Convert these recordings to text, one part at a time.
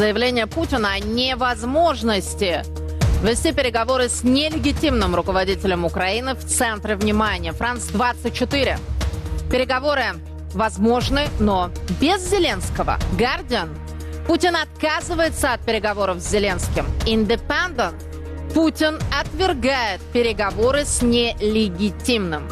Заявление Путина о невозможности вести переговоры с нелегитимным руководителем Украины в центре внимания. Франс-24. Переговоры возможны, но без Зеленского. Гардиан. Путин отказывается от переговоров с Зеленским. Independent. Путин отвергает переговоры с нелегитимным.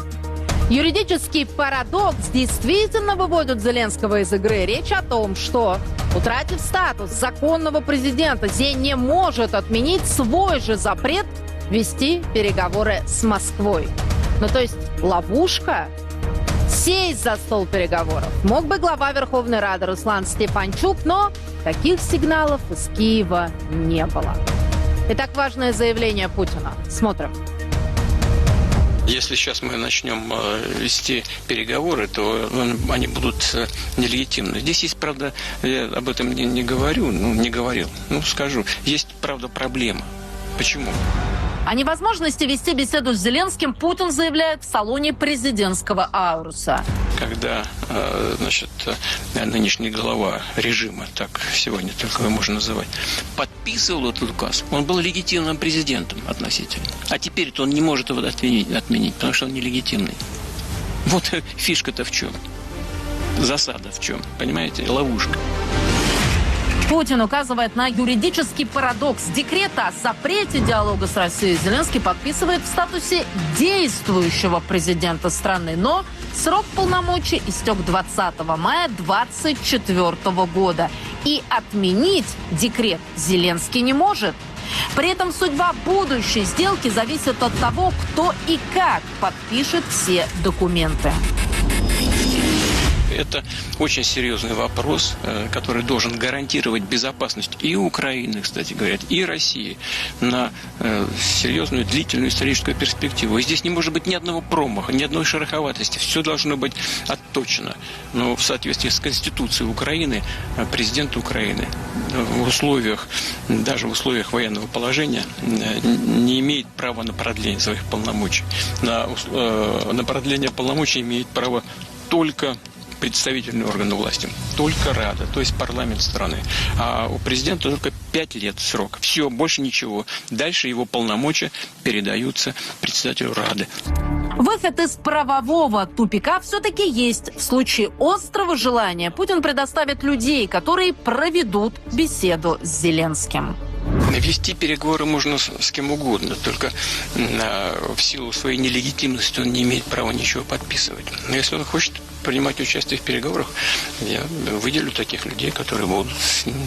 Юридический парадокс действительно выводит Зеленского из игры. Речь о том, что, утратив статус законного президента, Зе не может отменить свой же запрет вести переговоры с Москвой. Ну, то есть ловушка? Сесть за стол переговоров мог бы глава Верховной Рады Руслан Степанчук, но таких сигналов из Киева не было. Итак, важное заявление Путина. Смотрим. Если сейчас мы начнем э, вести переговоры, то ну, они будут э, нелегитимны. Здесь есть, правда, я об этом не, не говорю, ну, не говорил, ну, скажу, есть, правда, проблема. Почему? О невозможности вести беседу с Зеленским Путин заявляет в салоне президентского Ауруса. Когда, э, значит, э, нынешний глава режима, так сегодня только его можно называть, подписывал этот указ, он был легитимным президентом относительно. А теперь-то он не может его отменить, отменить, потому что он нелегитимный. Вот фишка-то в чем? Засада в чем? Понимаете? Ловушка. Путин указывает на юридический парадокс. Декрета о запрете диалога с Россией Зеленский подписывает в статусе действующего президента страны. Но срок полномочий истек 20 мая 2024 года. И отменить декрет Зеленский не может. При этом судьба будущей сделки зависит от того, кто и как подпишет все документы. Это очень серьезный вопрос, э, который должен гарантировать безопасность и Украины, кстати говоря, и России на э, серьезную длительную историческую перспективу. И здесь не может быть ни одного промаха, ни одной шероховатости. Все должно быть отточено. Но в соответствии с Конституцией Украины э, президент Украины в условиях, даже в условиях военного положения, не имеет права на продление своих полномочий. На, на продление полномочий имеет право только представительные органы власти. Только Рада, то есть парламент страны. А у президента только 5 лет срок. Все, больше ничего. Дальше его полномочия передаются председателю Рады. Выход из правового тупика все-таки есть. В случае острого желания Путин предоставит людей, которые проведут беседу с Зеленским. Вести переговоры можно с, кем угодно, только на, в силу своей нелегитимности он не имеет права ничего подписывать. Но если он хочет принимать участие в переговорах, я выделю таких людей, которые будут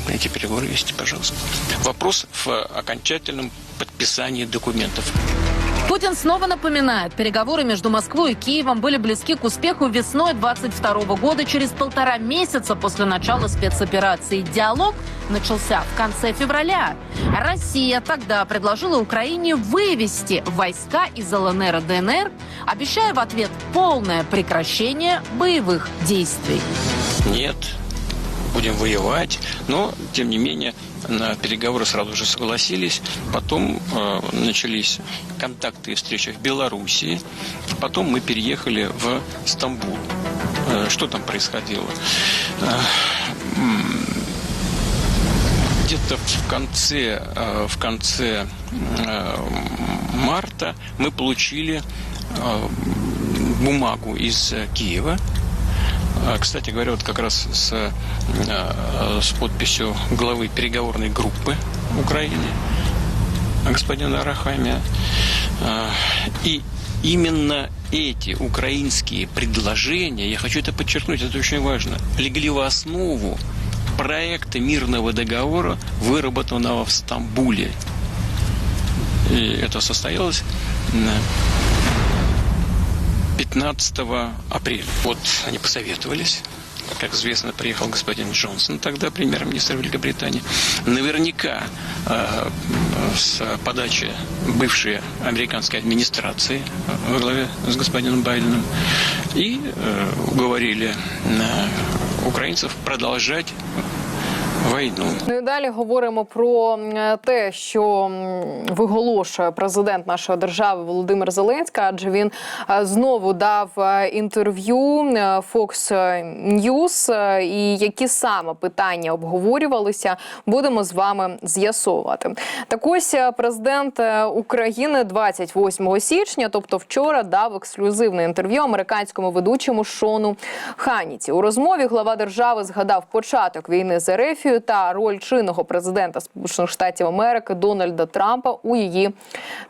эти переговоры вести, пожалуйста. Вопрос в окончательном подписании документов. Путин снова напоминает, переговоры между Москвой и Киевом были близки к успеху весной 22 года, через полтора месяца после начала спецоперации. Диалог начался в конце февраля. Россия тогда предложила Украине вывести войска из ЛНР и ДНР, обещая в ответ полное прекращение боевых действий. Нет, будем воевать, но, тем не менее, на переговоры сразу же согласились. Потом э, начались контакты и встречи в Белоруссии. Потом мы переехали в Стамбул. Э, что там происходило? Э, где-то в конце, э, в конце э, марта мы получили бумагу из Киева, кстати говоря, вот как раз с, а, с подписью главы переговорной группы Украины, господина Арахамия. А, и именно эти украинские предложения, я хочу это подчеркнуть, это очень важно, легли в основу проекта мирного договора, выработанного в Стамбуле. И это состоялось 15 апреля. Вот они посоветовались. Как известно, приехал господин Джонсон, тогда премьер-министр Великобритании. Наверняка э, с подачи бывшей американской администрации во главе с господином Байденом и э, уговорили э, украинцев продолжать войну. Ну і далі говоримо про те, що виголошує президент нашої держави Володимир Зеленський, адже він е, знову дав е, інтерв'ю е, Fox News, і які саме питання обговорювалися, будемо з вами з'ясовувати. Так ось президент України 28 січня, тобто вчора, дав ексклюзивне інтерв'ю американському ведучому Шону Ханіті. У розмові глава держави згадав початок війни з Ерефією та роль чинного президента Сполучених Штатів Америки Дональда Трампа у її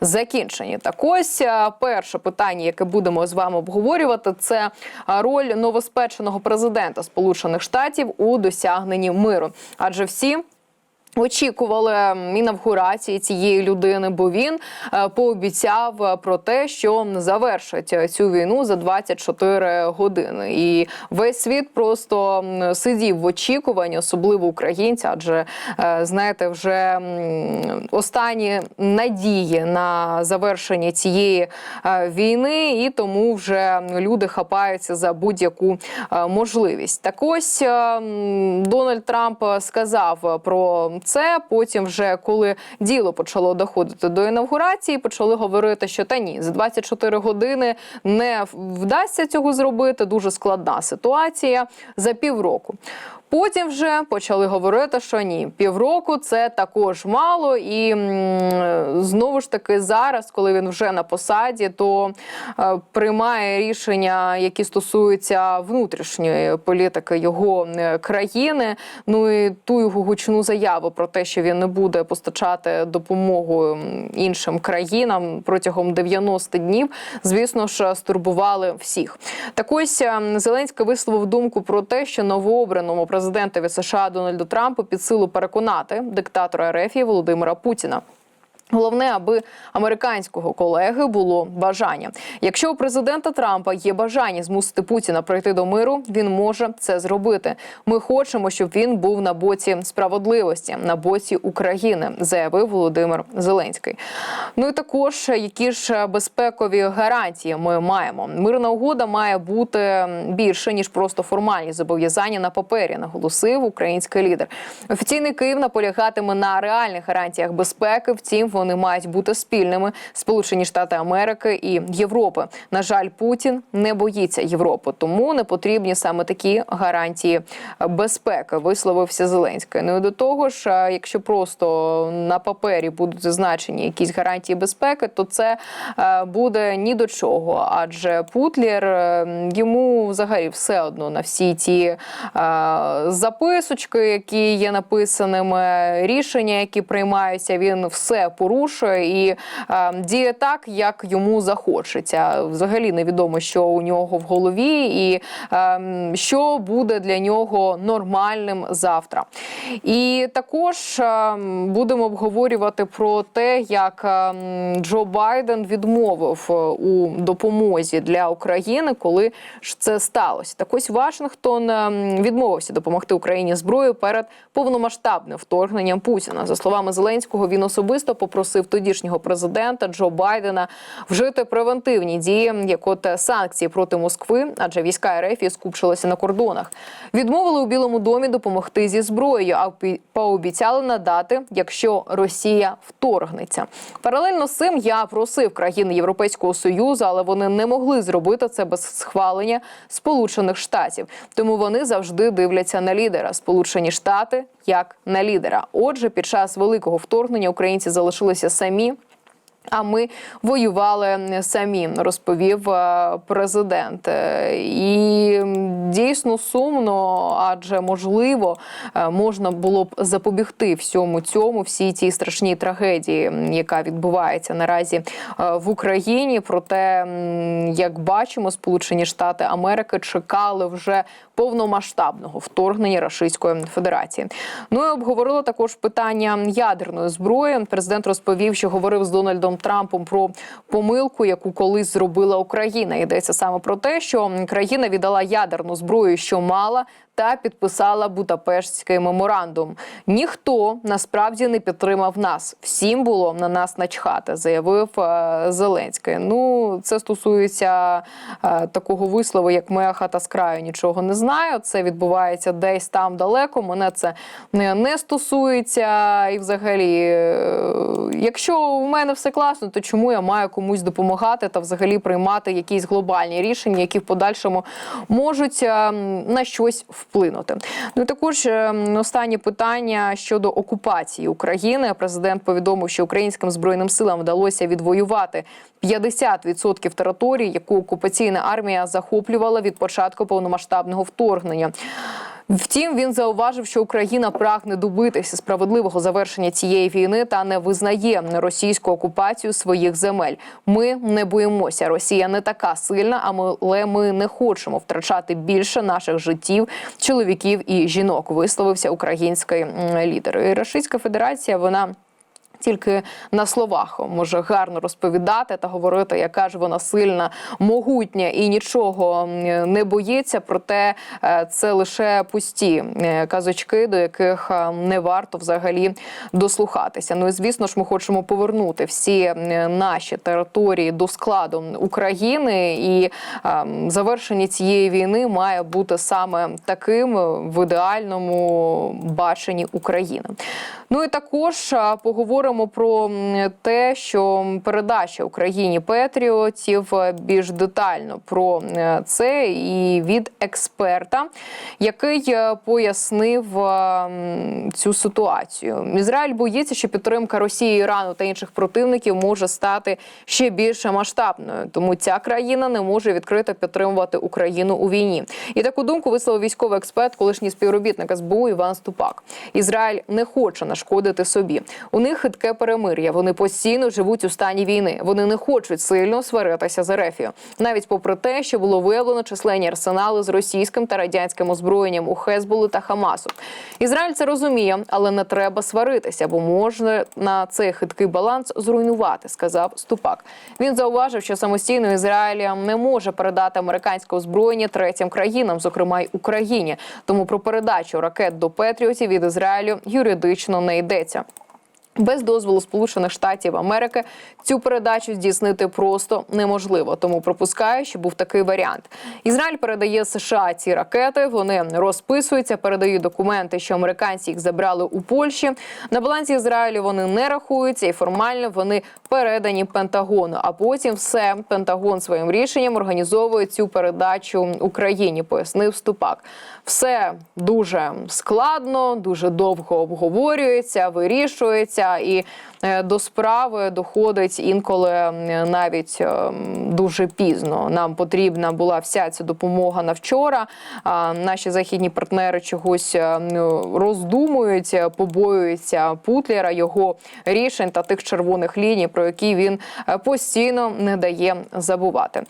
закінченні. Так ось е, перше питання, яке будемо з вами обговорювати, це роль новоспеченого президента Сполучених Штатів у досягненні миру. Адже всі Очікували інавгурації цієї людини, бо він е, пообіцяв е, про те, що завершить е, цю війну за 24 години. І весь світ просто сидів в очікуванні, особливо українці, адже знаєте, вже останні надії на завершення цієї війни, і тому вже люди хапаються за будь-яку можливість. Так ось е, Дональд Трамп сказав про це. Потім, вже коли діло почало доходити до інавгурації, почали говорити, що та ні, за 24 години не вдасться цього зробити. Дуже складна ситуація за півроку. Потім вже почали говорити, що ні, півроку це також мало, і знову ж таки зараз, коли він вже на посаді, то е, приймає рішення, які стосуються внутрішньої політики його е, країни. Ну і ту його гучну заяву про те, що він не буде постачати допомогу іншим країнам протягом 90 днів, звісно ж, стурбували всіх. Так ось е, Зеленський висловив думку про те, що новообраному президентові США Дональду Трампу під силу переконати диктатора РФ Володимира Путіна. Головне, аби американського колеги було бажання. Якщо у президента Трампа є бажання змусити Путіна прийти до миру, він може це зробити. Ми хочемо, щоб він був на боці справедливості, на боці України, заявив Володимир Зеленський. Ну і також які ж безпекові гарантії ми маємо. Мирна угода має бути більше ніж просто формальні зобов'язання на папері, наголосив український лідер. Офіційний Київ наполягатиме на реальних гарантіях безпеки. Втім, вони мають бути спільними. Сполучені Штати Америки і Європи. На жаль, Путін не боїться Європи, тому не потрібні саме такі гарантії безпеки. Висловився Зеленський. Ну і до того ж, якщо просто на папері будуть зазначені якісь гарантії безпеки, то це буде ні до чого. Адже Путлер е, йому взагалі все одно на всі ті записочки, які є написаними, рішення, які приймаються, він все порушує і е, діє так, як йому захочеться. Взагалі невідомо, що у нього в голові, і е, що буде для нього нормальним завтра. І також е, будемо обговорювати про те, як е, Джо Байден відмовив е, у допомозі для України, коли ж це сталося. Так ось Вашингтон е, відмовився допомогти Україні зброєю перед повномасштабним вторгненням Путіна. За словами Зеленського, він особисто попросив тодішнього президента Джо Байдена вжити превентивні дії, як от санкції проти Москви, адже війська РФ скупчилися на кордонах. Відмовили у Білому домі допомогти зі зброєю, а пообіцяли надати, якщо Росія вторгнеться. Паралельно з цим я просив країни Європейського союзу, але вони не могли зробити це без схвалення Сполучених Штатів. Тому вони завжди дивляться на лідера. Сполучені Штати як на лідера. Отже, під час великого вторгнення українці залишилися самі. А ми воювали самі, розповів е, президент. Е, І дійсно сумно, адже можливо е, можна було б запобігти всьому цьому, всій цій страшній трагедії, яка відбувається наразі в Україні. Проте, як бачимо, Сполучені Штати Америки чекали вже повномасштабного вторгнення Російської Федерації. Ну і обговорили також питання ядерної зброї. Президент розповів, що говорив з Дональдом Трампом про помилку, яку колись зробила Україна. Йдеться саме про те, що країна віддала ядерну зброю, що мала та підписала Будапештський меморандум. Ніхто насправді не підтримав нас. Всім було на нас начхати, заявив е, Зеленський. Ну це стосується е, такого вислову, як моя хата з краю нічого не знаю. Це відбувається десь там далеко. Мене це не, стосується. І, взагалі, е, якщо у мене все класно, то чому я маю комусь допомагати та взагалі приймати якісь глобальні рішення, які в подальшому можуть е, на щось вплинути? Ну і також е, останнє питання щодо окупації України. Президент повідомив, що українським збройним силам вдалося відвоювати 50% території, яку окупаційна армія захоплювала від початку повномасштабного вторгнення. Втім, він зауважив, що Україна прагне добитися справедливого завершення цієї війни та не визнає російську окупацію своїх земель. Ми не боїмося. Росія не така сильна, але ми не хочемо втрачати більше наших життів, чоловіків і жінок. Висловився український лідер. І Російська Федерація вона. Тільки на словах може гарно розповідати та говорити, яка ж вона сильна, могутня і нічого не боїться. Проте е, це лише пусті е, казочки, до яких е, не варто взагалі дослухатися. Ну і звісно ж, ми хочемо повернути всі наші території до складу України, і завершення цієї війни має бути саме таким в ідеальному баченні України. Ну і також а, поговоримо про те, що передача Україні Петріотів е, більш детально про е, це і від експерта, який е, пояснив цю ситуацію. Ізраїль боїться, що підтримка Росії, Ірану та інших противників може стати ще більше масштабною. Тому ця країна не може відкрито підтримувати Україну у війні. І таку думку висловив військовий експерт, колишній співробітник СБУ Іван Ступак. Ізраїль не хоче нашкодити собі. У них хитке перемир'я. Вони постійно живуть у стані війни. Вони не хочуть сильно сваритися з Ерефію. Навіть попри те, що було виявлено численні арсенали з російським та радянським озброєнням у Хезболу та Хамасу. Ізраїль це розуміє, але не треба сваритися, бо можна на цей хиткий баланс зруйнувати, сказав Ступак. Він зауважив, що самостійно Ізраїль не може передати американське озброєння третім країнам, зокрема й Україні. Тому про передачу ракет до Петріотів від Ізраїлю юридично не йдеться. Без дозволу Сполучених Штатів Америки цю передачу здійснити просто неможливо. Тому пропускаю, що був такий варіант. Ізраїль передає США ці ракети. Вони розписуються, передають документи, що американці їх забрали у Польщі. На балансі Ізраїлю вони не рахуються, і формально вони передані Пентагону. А потім все Пентагон своїм рішенням організовує цю передачу Україні. Пояснив Ступак. Все дуже складно, дуже довго обговорюється, вирішується, і е, до справи доходить інколи навіть е, дуже пізно. Нам потрібна була вся ця допомога на вчора. Наші західні партнери чогось е, роздумують, побоюються Путлера, його рішень та тих червоних ліній, про які він постійно не дає забувати.